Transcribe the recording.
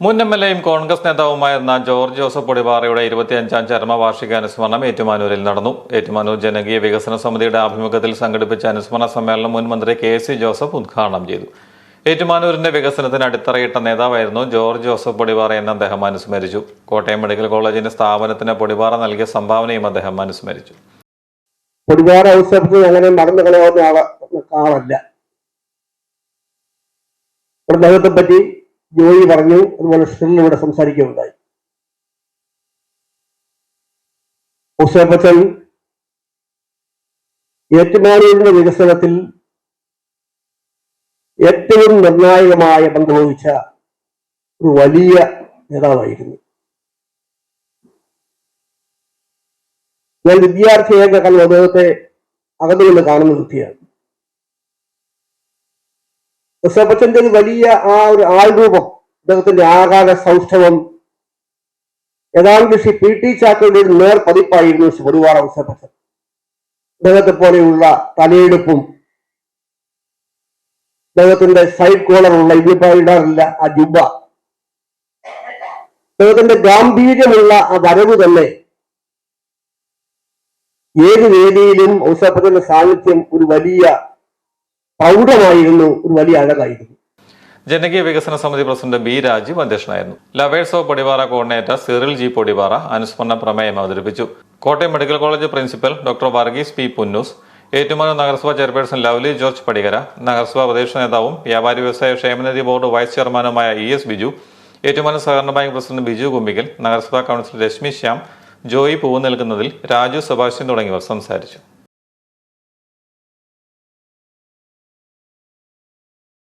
മുൻ M L എയും കോൺഗ്രസ് നേതാവുമായിരുന്ന ജോർജ് ജോസഫ് പൊടിപാറയുടെ ഇരുപത്തിയഞ്ചാം ചരമവാർഷിക അനുസ്മരണം ഏറ്റുമാനൂരിൽ നടന്നു. ഏറ്റുമാനൂർ ജനകീയ വികസന സമിതിയുടെ ആഭിമുഖ്യത്തിൽ സംഘടിപ്പിച്ച അനുസ്മരണ സമ്മേളനം മുൻ മന്ത്രി കെ. സി. ജോസഫ് ഉദ്ഘാടനം ചെയ്തു. ഏറ്റുമാനൂരിന്റെ വികസനത്തിന് അടിത്തറയിട്ട നേതാവായിരുന്നു ജോർജ് ജോസഫ് പൊടിപാറ എന്ന് അദ്ദേഹം അനുസ്മരിച്ചു. കോട്ടയം മെഡിക്കൽ കോളേജിന്റെ സ്ഥാപനത്തിന് പൊടിപാറ നൽകിയ സംഭാവനയും അദ്ദേഹം അനുസ്മരിച്ചു. പൊടിപാറ ഔസഫ് ആളല്ല. പറ്റി ജോയി പറഞ്ഞു അതുപോലെ ഷിറിൽ ഇവിടെ സംസാരിക്കുകയുണ്ടായി. ഔസേപ്പച്ചൻ ഏറ്റുമാനൂരിന്റെ വികസനത്തിൽ ഏറ്റവും നിർണായകമായ ബന്ധം വഹിച്ച ഒരു വലിയ നേതാവായിരുന്നു. ഞാൻ വിദ്യാർത്ഥിയായ കാലം അദ്ദേഹത്തെ അകന്നുകൊണ്ട് കാണുന്ന വ്യക്തിയാണ്. ഋഷഭച്ചന്റെ ഒരു വലിയ ആ ഒരു ആൾരൂപം അദ്ദേഹത്തിന്റെ ആകാല സൗഷ്ഠവം. ഏതാണ്ട് ശ്രീ പി ടി ചാക്കോയുടെ ഒരു നേർ പതിപ്പായിരുന്നു ശ്രീ ഗുരുവാറ ഋഷഭച്ചൻ അദ്ദേഹത്തെ പോലെയുള്ള തലയെടുപ്പും അദ്ദേഹത്തിന്റെ സൈഡ് കോളറുള്ള ഇന്നിപ്പോ ഇടാറില്ല ആ ജുബ. അദ്ദേഹത്തിന്റെ ഗാംഭീര്യമുള്ള ആ വരവ് തന്നെ ഏത് വേദിയിലും ഔസഫത്തിന്റെ സാന്നിധ്യം ഒരു വലിയ പ്രൗഢമായിരുന്നു ഒരു വലിയ അഴകായിരുന്നു. ജനകീയ വികസന സമിതി പ്രസിഡന്റ് ബി രാജീവ് അധ്യക്ഷനായിരുന്നു. Lovers of Podipara coordinator Cyril G Podipara അനുസ്മരണ പ്രമേയം അവതരിപ്പിച്ചു. Kottayam medical college principal doctor Varghese P Punnoose Ettumanoor നഗരസഭാ ചെയർപേഴ്സൺ ലവ്ലി ജോർജ് പടികര നഗരസഭാ പ്രതിപക്ഷ നേതാവും വ്യാപാരി വ്യവസായ ക്ഷേമനിധി ബോർഡ് വൈസ് ചെയർമാനുമായ ഇ എസ് ബിജു ഏറ്റുമാനൂർ സഹകരണ ബാങ്ക് പ്രസിഡന്റ് ബിജു കുമ്പിക്കൽ നഗരസഭാ കൗൺസിലർ രശ്മി ശ്യാം ജോയി പൂവ് നൽകുന്നതിൽ രാജു സെബാസ്റ്റ്യൻ തുടങ്ങിയവർ സംസാരിച്ചു.